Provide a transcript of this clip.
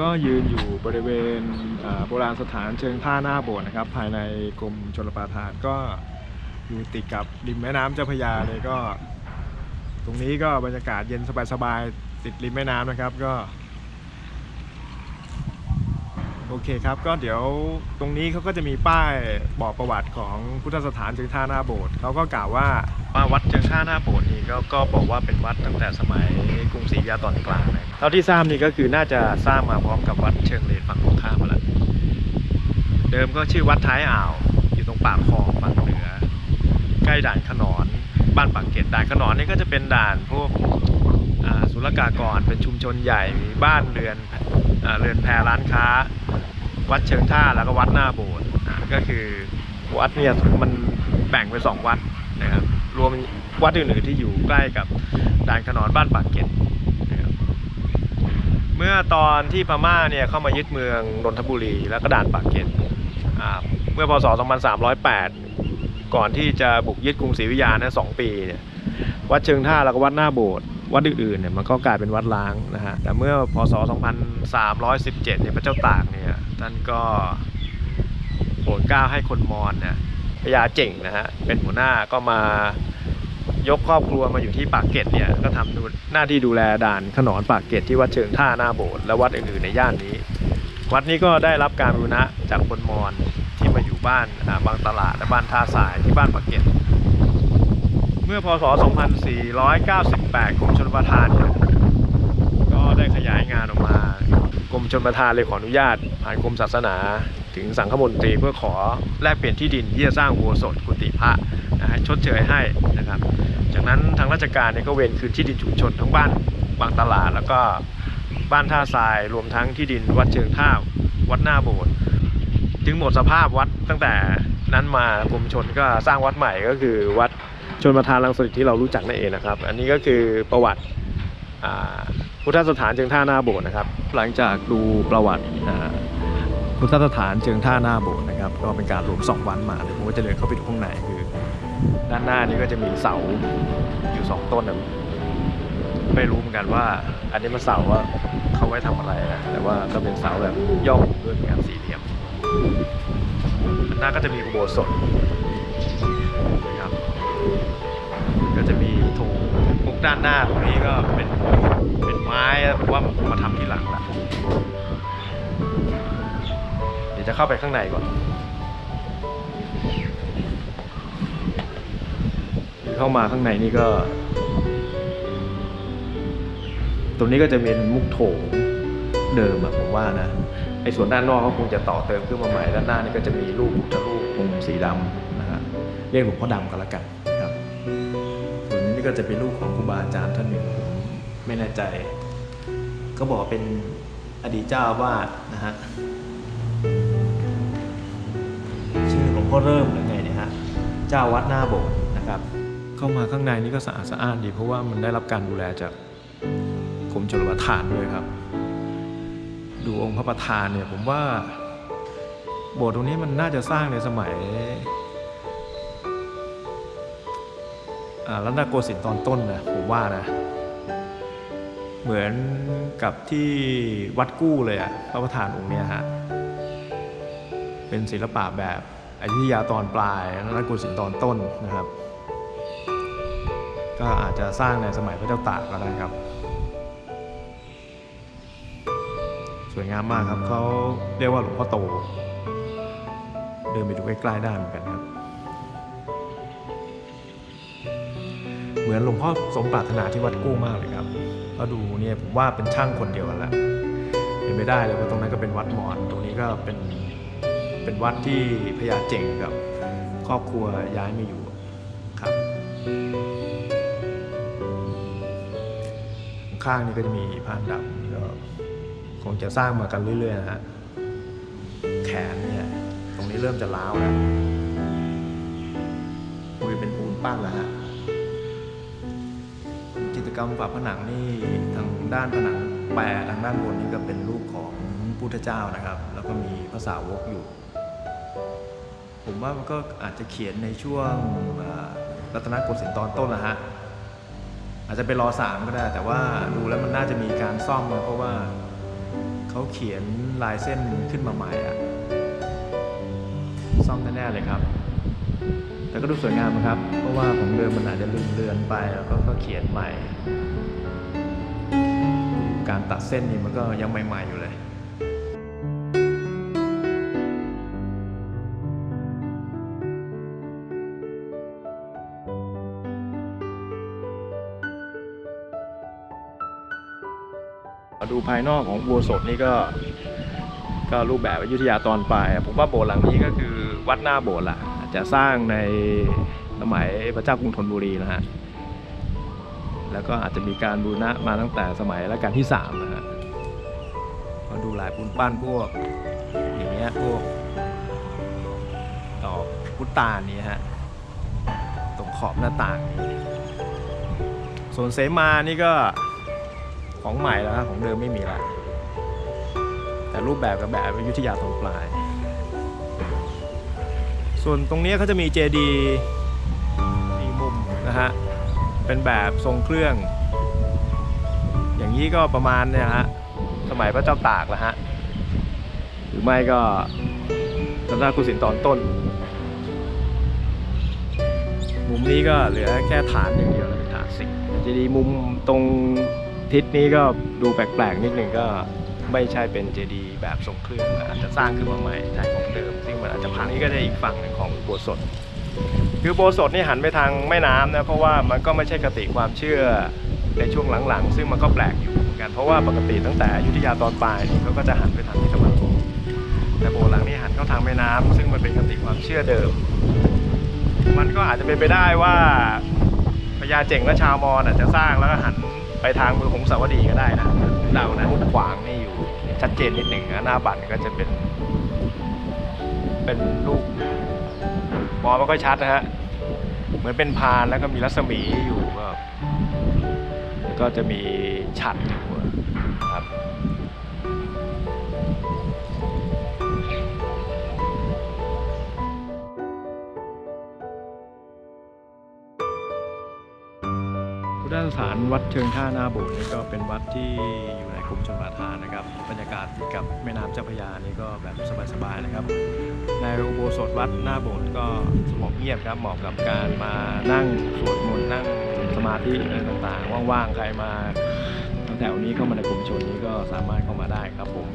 ก็ยืนอยู่บริเวณโบราณสถานเชิงท่าหน้าโบสถ์นะครับ ภายในกรมชลประทานก็อยู่ติดกับริมแม่น้ำเจ้าพระยาเลยก็ ตรงนี้ก็บรรยากาศเย็นสบายๆติดริมแม่น้ำนะครับ ก็ โอเคครับก็เดี๋ยวตรงนี้เขาก็จะมีป้ายบอกประวัติของพุทธสถานเชิงท่าหน้าโบสถ์เขาก็กล่าวว่าว่าวัดเชิงท่าหน้าโบสถ์นี่ก็ก็บอกว่าเป็นวัดตั้งแต่สมัยกรุงศรีอยุธยาตอนกลางเลยเท่าที่ทราบนี่ก็คือน่าจะสร้างมาพร้อมกับวัดเชิงเลนฝั่งตรงข้ามมาแล้วเดิมก็ชื่อวัดท้ายอ่าวอยู่ตรงปากคลองฝั่งเหนือ ใกล้ด่านขนอนบ้านปากเกร็ดด่านขนอนนี่ก็จะเป็นด่านพวก ศุลกากรเป็นชุมชนใหญ่มีบ้านเรือนอเรือนแพร้านค้า วัดเชิงท่าแล้วก็วัดหน้าโบสถ์ก็คือวัดเนี่ยมันแบ่งเป็นสองวัดนะครับรวมวัดอื่นๆที่อยู่ใกล้กับด่านขนอนบ้านปากเกร็ดเมื่อตอนที่พม่าเนี่ยเข้ามายึดเมืองนนทบุรีแล้วก็ด่านปากเกร็ดอ่าเมื่อพศ 2308 ก่อนที่จะบุกยึดกรุงศรีอยุธยานะสองปีเนี่ยวัดเชิงท่าแล้วก็วัดหน้าโบสถ์ วัดอื่นๆเนี่ยมันก็กลายเป็นวัดล้างนะฮะแต่เมื่อพศ 2317เนี่ยพระเจ้าตากเนี่ยท่านก็โปรดเกล้าให้คนมอญเนี่ยพญาเจ๋งนะฮะเป็นหัวหน้าก็มายกครอบครัวมาอยู่ที่ปากเกร็ดเนี่ยก็ทำหน้าที่ดูแลด่านขนอนปากเกร็ดที่วัดเชิงท่าหน้าโบสถ์และวัดอื่นๆในย่านนี้ วัดนี้ก็ได้รับการบูรณะจากคนมอญที่มาอยู่บ้านบางตลาดและบ้านท่าสายที่บ้านปากเกร็ด เมื่อพศ 2498กรมชลประทานเนี่ยก็ได้ขยายงานออกมากรมชลประทานเลยขออนุญาต ผ่านกรมศาสนา ถึงสังฆมนตรีเพื่อขอแลกเปลี่ยนที่ดินที่จะสร้างโบสถกุฏิพระนะฮะชดเชยให้นะครับ จากนั้นทางราชการเนี่ยก็เวนคืนที่ดินชุมชนทั้งบ้านบางตลาด แล้วก็บ้านท่าทรายรวมทั้งที่ดินวัดเชิงท่าวัดหน้าโบสถ์จึงหมดสภาพวัดตั้งแต่นั้นมากรมชนก็สร้างวัดใหม่ก็คือวัด ชนประทานรังสฤษที่เรารู้จักนั่นเองนะครับ อันนี้ก็คือประวัติพุทธสถานเชิงท่าหน้าโบสถ์นะครับ หลังจากดูประวัติพุทธสถานเชิงท่าหน้าโบสถ์นะครับ ก็เป็นการรวมสองวันมาเลยผมก็จะเดินเข้าไปดูข้างในคือ ด้านหน้านี้ก็จะมีเสาอยู่สองต้นนะไม่รู้เหมือนกันว่า อันนี้มันเสาว่าเขาไว้ทำอะไรนะแต่ว่าก็เป็นเสาแบบย่อมด้วยเหมือนกันสี่เหลี่ยมด้านหน้าก็จะมีอุโบสถ ด้านหน้าตรงนี้ก็เป็นเป็นไม้ผมว่ามาทำทีหลังละเดี๋ยวจะเข้าไปข้างในก่อน เข้ามาข้างในนี่ก็ ตรงนี้ก็จะเป็นมุกโถงเดิมอะผมว่านะไอ้ส่วนด้านนอกเขาคงจะต่อเติมขึ้นมาใหม่ด้านหน้านี่ก็จะมีรูปพุทธรูปองค์สีดำนะฮะเรียกหลวงพ่อดำกันละกัน ก็จะเป็นรูปของครูบาอาจารย์ท่านหนึ่งผมไม่แน่ใจ ก็บอกเป็นอดีตเจ้าวาสนะฮะชื่อหลวงพ่อเริ่มหรือไงเนี่ยฮะเจ้าวัดหน้าโบสถ์นะครับ เข้ามาข้างในนี่ก็สะอาดสะอ้านดี เพราะว่ามันได้รับการดูแลจากกรมชลประทานด้วยครับ ดูองค์พระประธานเนี่ยผมว่าโบสถ์ตรงนี้มันน่าจะสร้างในสมัย รัตนโกสินทร์ตอนต้นนะผมว่านะ เหมือนกับที่วัดกู้เลยอะพระประธานองค์เนี้ยฮะเป็นศิลปะแบบอยุธยาตอนปลายรัตนโกสินทร์ตอนต้นนะครับ ก็อาจจะสร้างในสมัยพระเจ้าตากก็ได้ครับ สวยงามมากครับเขาเรียกว่าหลวงพ่อโต เดินไปดูใกล้ๆได้เหมือนกันครับ เหมือนหลวงพ่อสมปรารถนาที่วัดกู้มากเลยครับก็ดูเนี่ยผมว่าเป็นช่างคนเดียวกันแหละเป็นไม่ได้เลยว่าตรงนั้นก็เป็นวัดมอญตรงนี้ก็เป็นเป็นวัดที่พญาเจ๋งกับครอบครัวย้ายมาอยู่ครับ ข้างนี่ก็จะมีพานดำก็คงจะสร้างมากันเรื่อยๆนะฮะแขนเนี่ยตรงนี้เริ่มจะล้าวแล้วคุยเป็นปูนปั้นแล้วฮะ กรรมฝาผนังนี่ทางด้านผนังแปรทางด้านบนนี่ก็เป็นรูปของพุทธเจ้านะครับ แล้วก็มีภาษาวกอยู่ ผมว่ามันก็อาจจะเขียนในช่วงรัตนโกสินทร์ตอนต้นนะฮะอาจจะเป็นรอสามก็ได้ แต่ว่าดูแล้วมันน่าจะมีการซ่อมนะเพราะว่าเขาเขาเขียนลายเส้นขึ้นมาใหม่อะซ่อมแน่ๆเลยครับ แต่ก็ดูสวยงามนะครับ เพราะว่าของเดิมมันอาจจะลืมเลือนไปแล้วก็เขียนใหม่ การตัดเส้นนี่มันก็ยังใหม่ ๆ อยู่เลยดูภายนอกของอุโบัวสดนี่ก็ก็รูปแบบอยุธยาตอนปลายผมว่าโบสถ์หลังนี้ก็คือวัดหน้าโบสถ์ละ จะสร้างในสมัยพระเจ้ากรุงธนบุรีนะฮะ แล้วก็อาจจะมีการบูรณะมาตั้งแต่สมัยรัชกาลที่สามนะฮะมาดูลายปูนปั้นพวก อย่างเงี้ยพวกดอกพุตานนี่ฮะ ตรงขอบหน้าต่าง ส่วนเสมานี่ก็ของใหม่แล้วฮะของเดิมไม่มีล้วแต่รูปแบบกับแบบอยุธยาตอนปลาย ส่วนตรงนี้เขาจะมีเจดีมีมุมนะฮะ เป็นแบบทรงเครื่อง อย่างนี้ก็ประมาณเนี่ยฮะ สมัยพระเจ้าตากแล้วฮะ หรือไม่ก็สำนักกุศินตอนต้น มุมนี้ก็เหลือแค่ฐานอย่างเดียวแล้วเป็นฐานสิงเจดีมุมตรงทิศนี้ก็ดูแปลกๆนิดหนึ่งก็ ไม่ใช่เป็นเจดีย์แบบทรงเครื่องอาจจะสร้างขึ้นมาใหม่แทนของเดิม ซึ่งมันอาจจะพังนี้ก็จะอีกฝั่งหนึ่งของโบสถคือโบสถนี่หันไปทางแม่น้ำนะเพราะว่ามันก็ไม่ใช่คติความเชื่อในช่วงหลังๆ ซึ่งมันก็แปลกอยู่เหมือนกันเพราะว่าปกติตั้งแต่ยุทธยาตอนปลายนี่เขาก็จะหันไปทางทิศตะวันตกแต่โบสถ์หลังนี้หันเข้าทางแม่น้ำซึ่งมันเป็นคติความเชื่อเดิม มันก็อาจจะเป็นไปได้ว่าพญาเจ๋งและชาวมอญอาจจะสร้างแล้วก็หันไปทางเมืองหงสาวดีก็ได้นะเรานะมุดขวางนี่อยู่ ชัดเจนนิดหนึ่งนะหน้าบัตรก็จะเป็น เป็นรูปมองไม่ค่อยชัดนะฮะเหมือนเป็นพานแล้วก็มีรัศมีอยู่ก็ก็จะมีฉัดอยู่ครับพุทธสถานวัดเชิงท่านาโบสถ์นี่ก็เป็นวัดที่อยู่ กลุ่มชนประทานนะครับ บรรยากาศติดกับแม่น้ำเจ้าพระยานี่ก็แบบสบายๆนะครับ ในอุโบสถวัดหน้าโบสถ์ก็สงบเงียบครับเหมาะกับการมานั่งสวดมนต์นั่งสมาธิอะไรต่างๆ ว่างๆ ใครมาแถวนี้เข้ามาในกลุ่มชนนี้ก็สามารถเข้ามาได้ครับผม